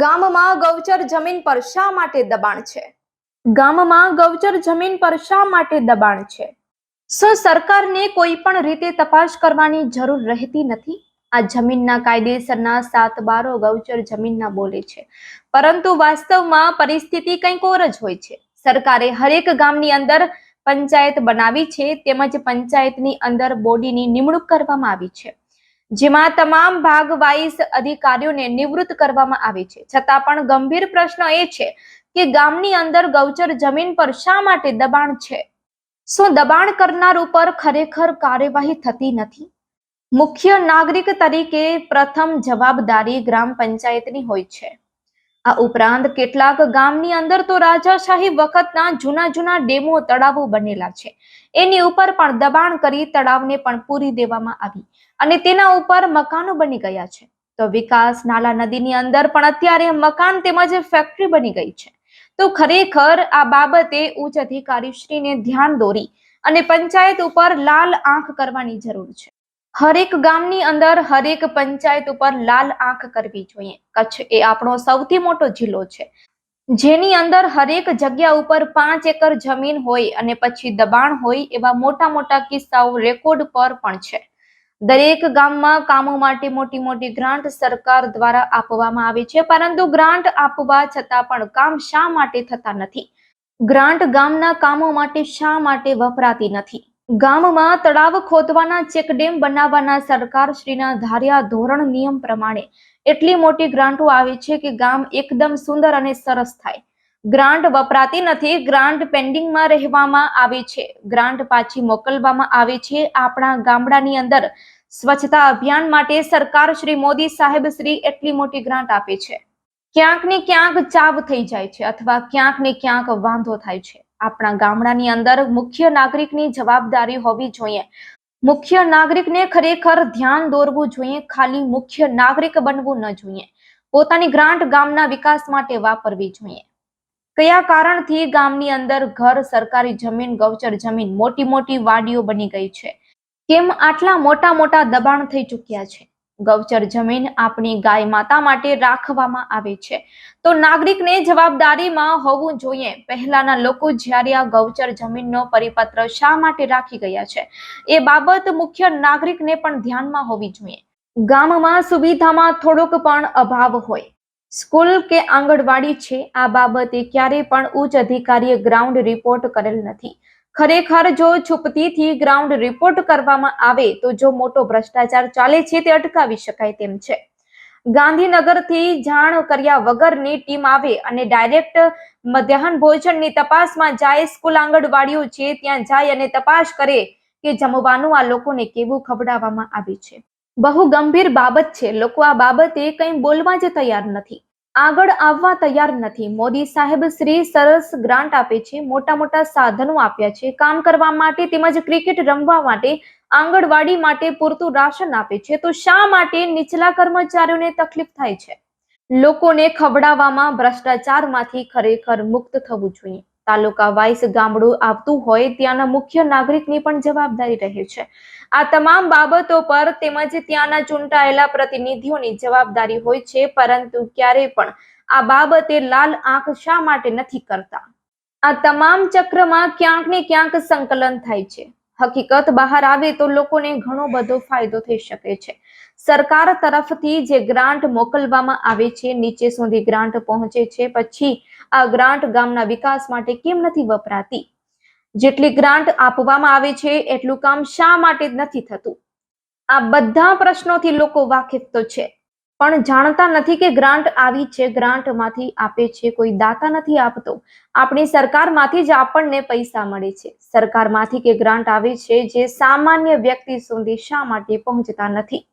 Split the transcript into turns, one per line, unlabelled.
ગામમાં ગૌચર જમીન પર શા માટે દબાણ છે? ગામમાં ગૌચર જમીન પર શા માટે દબાણ છે? સો સરકારને કોઈ પણ રીતે તપાસ કરવાની જરૂર રહેતી નથી? આ જમીનના કાયદેસરના સાત બારો ગૌચર જમીનના બોલે છે. પરંતુ વાસ્તવમાં પરિસ્થિતિ કંઈક ઓર જ હોય છે. સરકારે હરેક ગામની અંદર પંચાયત બનાવી છે, તેમજ પંચાયતની અંદર બોડીની નિમણૂક કરવામાં આવી છે. જેમાં તમામ ભાગ વાઇઝ અધિકારીઓને નિવૃત્ત કરવામાં આવે છે. છતાં પણ ગંભીર પ્રશ્ન એ છે કે ગામની અંદર ગૌચર જમીન પર શા માટે દબાણ છે? શું દબાણ કરનાર ઉપર ખરેખર કાર્યવાહી થતી નથી? મુખ્ય નાગરિક તરીકે પ્રથમ જવાબદારી ગ્રામ પંચાયતની હોય છે. આ ઉપરાંત કેટલાક ગામની અંદર તો રાજાશાહી વખતના જૂના જૂના ડેમો તળાવો બનેલા છે. એની ઉપર પણ દબાણ કરી તળાવને પણ પૂરી દેવામાં આવી અને તેના ઉપર મકાનો બની ગયા છે. તો વિકાસ નાલા નદીની અંદર પણ અત્યારે મકાન તેમજ ફેક્ટરી બની ગઈ છે. તો ખરેખર આ બાબતે ઉચ્ચ અધિકારીશ્રીને ધ્યાન દોરી અને પંચાયત ઉપર લાલ આંખ કરવાની જરૂર છે. હરેક ગામની અંદર હરેક પંચાયત ઉપર લાલ આંખ કરવી જોઈએ. કચ્છ એ આપણો સૌથી મોટો જિલ્લો છે. જેની અંદર હરેક જગ્યા ઉપર પાંચ એકર જમીન હોય અને પછી દબાણ હોય એવા મોટા મોટા કિસ્સાઓ રેકોર્ડ પર પણ છે. દરેક ગામમાં કામો માટે મોટી મોટી ગ્રાન્ટ સરકાર દ્વારા આપવામાં આવે છે, પરંતુ ગ્રાન્ટ આપવા છતાં પણ કામ શા માટે થતા નથી? ગ્રાન્ટ ગામના કામો માટે શા માટે વપરાતી નથી? ગામમાં તળાવ ખોદવાના ચેકડેમ બનાવવાના સરકારશ્રીના ધાર્યા ધોરણ નિયમ પ્રમાણે એટલી મોટી ગ્રાન્ટો આવે છે કે ગામ એકદમ સુંદર અને સરસ થાય. ગ્રાન્ટ વપરાતી નથી, ગ્રાન્ટ પેન્ડિંગમાં રહેવામાં આવે છે. ગ્રાન્ટ પાછી મોકલવામાં આવે છે આપણા ગામડાની અંદર. સ્વચ્છતા અભિયાન માટે સરકાર શ્રી મોદી સાહેબ શ્રી એટલી મોટી ગ્રાન્ટ આપે છે. ક્યાંક ને ક્યાંક ચાવ થઈ જાય છે અથવા ક્યાંક ને ક્યાંક વાંધો થાય છે. આપણા ગામડાની અંદર મુખ્ય નાગરિકની જવાબદારી હોવી જોઈએ. મુખ્ય નાગરિકને ખરેખર ધ્યાન દોરવું જોઈએ, ખાલી મુખ્ય નાગરિક બનવું ન જોઈએ. પોતાની ગ્રાન્ટ ગામના વિકાસ માટે વાપરવી જોઈએ. કયા કારણથી ગામની અંદર ઘર, સરકારી જમીન, ગૌચર જમીન મોટી મોટી વાડીઓ બની ગઈ છે? કેમ આટલા મોટા મોટા દબાણ થઈ ચૂક્યા છે? ગૌચર જમીન આપણી ગાય માતા માટે રાખવામાં આવે છે. તો નાગરિકને જવાબદારીમાં હોવું જોઈએ. પહેલાના લોકો જ્યારે આ ગૌચર જમીનનો પરિપત્ર શા માટે રાખી ગયા છે? એ બાબત મુખ્ય નાગરિકને પણ ધ્યાનમાં હોવી જોઈએ. ગામમાં સુવિધામાં થોડોક પણ અભાવ હોય. સ્કૂલ કે આંગણવાડી છે, આ બાબતે ક્યારેય પણ ઉચ્ચ અધિકારીએ ગ્રાઉન્ડ રિપોર્ટ કરેલ નથી. ખરેખર જો છુપતીથી ગ્રાઉન્ડ રિપોર્ટ કરવામાં આવે તો જો મોટો ભ્રષ્ટાચાર ચાલે છે તે અટકાવી શકાય તેમ છે. ગાંધીનગરથી જાણ કર્યા વગરની ટીમ આવે અને ડાયરેક્ટ મધ્યાહન ભોજનની તપાસમાં જાય સ્કૂલ આંગણવાડીઓ છે ત્યાં જાય અને તપાસ કરે કે જમવાનું આ લોકોને કેવું ખવડાવવામાં આવે છે. બહુ ગંભીર બાબત છે. લોકો આ બાબતે કંઈ બોલવા જ તૈયાર નથી. આગળ આવવા તૈયાર નથી. મોદી સાહેબ શ્રી સરસ ગ્રાન્ટ આપે છે, મોટા મોટા સાધનો આપ્યા છે, કામ કરવા માટે તેમજ ક્રિકેટ રમવા માટે આંગણવાડી માટે પૂરતું રાશન આપે છે. તો શા માટે નીચલા કર્મચારીઓને તકલીફ થાય છે? લોકોને ખવડાવવામાં ભ્રષ્ટાચારમાંથી ખરેખર મુક્ત થવું જોઈએ. તાલુકા વાઇસ ગામડું આવતું હોય ત્યાંના મુખ્ય નાગરિકની પણ જવાબદારી રહે છે. આ તમામ બાબતો પર તેમજ ત્યાંના ચૂંટાયેલા પ્રતિનિધિઓની જવાબદારી હોય છે, પરંતુ ક્યારેય પણ આ બાબતે લાલ આંખ શા માટે નથી કરતા? આ તમામ ચક્રમાં ક્યાંક ને ક્યાંક સંકલન થાય છે. હકીકત બહાર આવે તો લોકોને ઘણો બધો ફાયદો થઈ શકે છે. સરકાર તરફથી જે ગ્રાન્ટ મોકલવામાં આવે છે, નીચે સુધી ગ્રાન્ટ પહોંચે છે, પછી આ ગ્રાન્ટ ગામના વિકાસ માટે કેમ નથી વપરાતી? જેટલી ગ્રાન્ટ આપવામાં આવે છે, એટલું કામ શા માટે નથી થતું? આ બધા પ્રશ્નોથી લોકો વાકેફ તો છે, પણ જાણતા નથી કે ગ્રાન્ટ આવી છે, ગ્રાન્ટમાંથી આપે છે, કોઈ દાતા નથી આપતો. આપણી સરકારમાંથી જ આપણને પૈસા મળે છે. સરકારમાંથી કે ગ્રાન્ટ આવે છે, જે સામાન્ય વ્યક્તિ સુધી શા માટે પહોંચતા નથી?